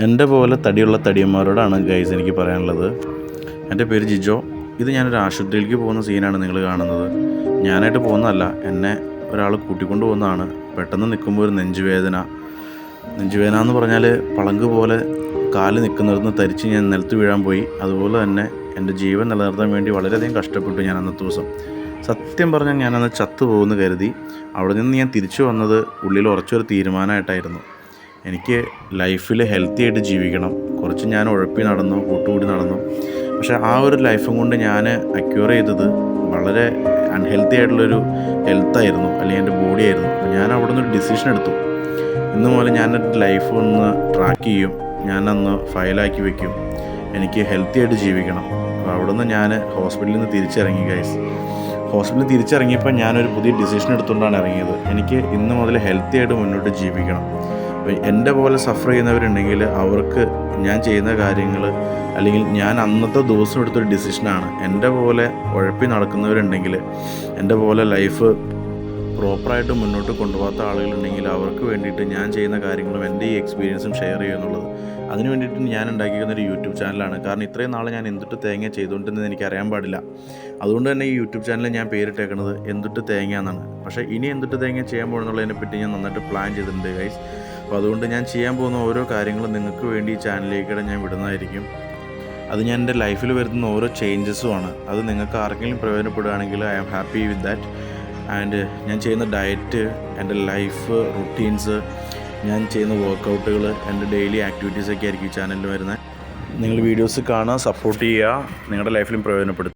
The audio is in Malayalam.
എന്റെ പോലെ തടിയുള്ള തടിയന്മാരോടാണ് ഗൈസ് എനിക്ക് പറയാനുള്ളത്. എന്റെ പേര് ജിജോ. ഇത് ഞാനൊരു ആശുപത്രിയിലേക്ക് പോകുന്ന സീനാണ് നിങ്ങൾ കാണുന്നത്. ഞാനായിട്ട് പോകുന്നതല്ല എന്നെ ഒരാൾ കൂട്ടിക്കൊണ്ട് പോകുന്നതാണ്. പെട്ടെന്ന് നിൽക്കുമ്പോൾ ഒരു നെഞ്ചുവേദന. നെഞ്ചുവേദന എന്ന് പറഞ്ഞാൽ പളങ്ക് പോലെ കാൽ നിൽക്കുന്നിടത്ത് തരിച്ച് ഞാൻ നിലത്ത് വീഴാൻ പോയി. അതുപോലെ തന്നെ എന്റെ ജീവൻ നിലനിർത്താൻ വേണ്ടി വളരെയധികം കഷ്ടപ്പെട്ടു ഞാൻ അന്നത്തെ ദിവസം. സത്യം പറഞ്ഞാൽ ഞാനന്ന് ചത്തു പോകുമെന്ന് കരുതി. അവിടെ നിന്ന് ഞാൻ തിരിച്ചു വന്നത് ഉള്ളിൽ ഉറച്ചൊരു തീരുമാനമായിട്ടായിരുന്നു. എനിക്ക് ലൈഫിൽ ഹെൽത്തി ആയിട്ട് ജീവിക്കണം. കുറച്ച് ഞാൻ ഉഴപ്പി നടന്നു കൂട്ടുകൂടി നടന്നു. പക്ഷെ ആ ഒരു ലൈഫും കൊണ്ട് ഞാൻ അക്യൂർ ചെയ്തത് വളരെ അൺഹെൽത്തി ആയിട്ടുള്ളൊരു ഹെൽത്തായിരുന്നു അല്ലെങ്കിൽ എന്റെ ബോഡി ആയിരുന്നു. ഞാൻ അവിടെ നിന്ന് ഒരു ഡിസിഷൻ എടുത്തു. ഇന്ന് മുതൽ ഞാൻ എന്റെ ലൈഫ് ഒന്ന് ട്രാക്ക് ചെയ്യും. ഞാനന്ന് ഫയലാക്കി വെക്കും. എനിക്ക് ഹെൽത്തി ആയിട്ട് ജീവിക്കണം. അപ്പോൾ അവിടെ നിന്ന് ഞാൻ ഹോസ്പിറ്റലിൽ നിന്ന് തിരിച്ചിറങ്ങി ഗൈസ് ഹോസ്പിറ്റലിൽ തിരിച്ചിറങ്ങിയപ്പോൾ ഞാനൊരു പുതിയ ഡിസിഷൻ എടുത്തുകൊണ്ടാണ് ഇറങ്ങിയത്. എനിക്ക് ഇന്ന് മുതൽ ഹെൽത്തി ആയിട്ട് മുന്നോട്ട് ജീവിക്കണം. എന്റെ പോലെ സഫർ ചെയ്യുന്നവരുണ്ടെങ്കിൽ അവർക്ക് ഞാൻ ചെയ്യുന്ന കാര്യങ്ങൾ അല്ലെങ്കിൽ ഞാൻ അന്നത്തെ ദിവസം എടുത്തൊരു ഡിസിഷനാണ് എന്റെ പോലെ ഉഴപ്പി നടക്കുന്നവരുണ്ടെങ്കിൽ എന്റെ പോലെ ലൈഫ് പ്രോപ്പറായിട്ട് മുന്നോട്ട് കൊണ്ടുപോകാത്ത ആളുകളുണ്ടെങ്കിൽ അവർക്ക് വേണ്ടിയിട്ട് ഞാൻ ചെയ്യുന്ന കാര്യങ്ങളും എന്റെ ഈ എക്സ്പീരിയൻസും ഷെയർ ചെയ്യുന്നുള്ളത് അതിന് വേണ്ടിയിട്ട് ഞാൻ ഉണ്ടാക്കിയിരിക്കുന്ന ഒരു യൂട്യൂബ് ചാനലാണ് കാരണം ഇത്രയും നാൾ ഞാൻ എന്തിട്ട് തേങ്ങ ചെയ്തുകൊണ്ടിരുന്നത് എനിക്ക് അറിയാൻ പാടില്ല. അതുകൊണ്ട് തന്നെ ഈ യൂട്യൂബ് ചാനൽ ഞാൻ പേരിട്ടേക്കുന്നത് എന്തിട്ട് തേങ്ങ എന്നാണ്. പക്ഷേ ഇനി എന്തിട്ട് തേങ്ങ ചെയ്യാൻ പോകുന്നുള്ളതിനെ പറ്റി ഞാൻ നന്നായിട്ട് പ്ലാൻ ചെയ്തിട്ടുണ്ട് ഗൈസ് അപ്പോൾ അതുകൊണ്ട് ഞാൻ ചെയ്യാൻ പോകുന്ന ഓരോ കാര്യങ്ങളും നിങ്ങൾക്ക് വേണ്ടി ഈ ചാനലിലേക്കൂടെ ഞാൻ വിടുന്നതായിരിക്കും. അത് ഞാൻ എന്റെ ലൈഫിൽ വരുന്ന ഓരോ ചേഞ്ചസുമാണ്. അത് നിങ്ങൾക്ക് ആർക്കെങ്കിലും പ്രയോജനപ്പെടുകയാണെങ്കിൽ I am happy with that and ഞാൻ ചെയ്യുന്ന ഡയറ്റ് എന്റെ ലൈഫ് റുട്ടീൻസ് ഞാൻ ചെയ്യുന്ന വർക്കൗട്ടുകൾ എന്റെ ഡെയിലി ആക്ടിവിറ്റീസൊക്കെ ആയിരിക്കും ഈ ചാനലിൽ വരുന്നത്. നിങ്ങൾ വീഡിയോസ് കാണുക സപ്പോർട്ട് ചെയ്യുക. നിങ്ങളുടെ ലൈഫിലും പ്രയോജനപ്പെടുത്തുക.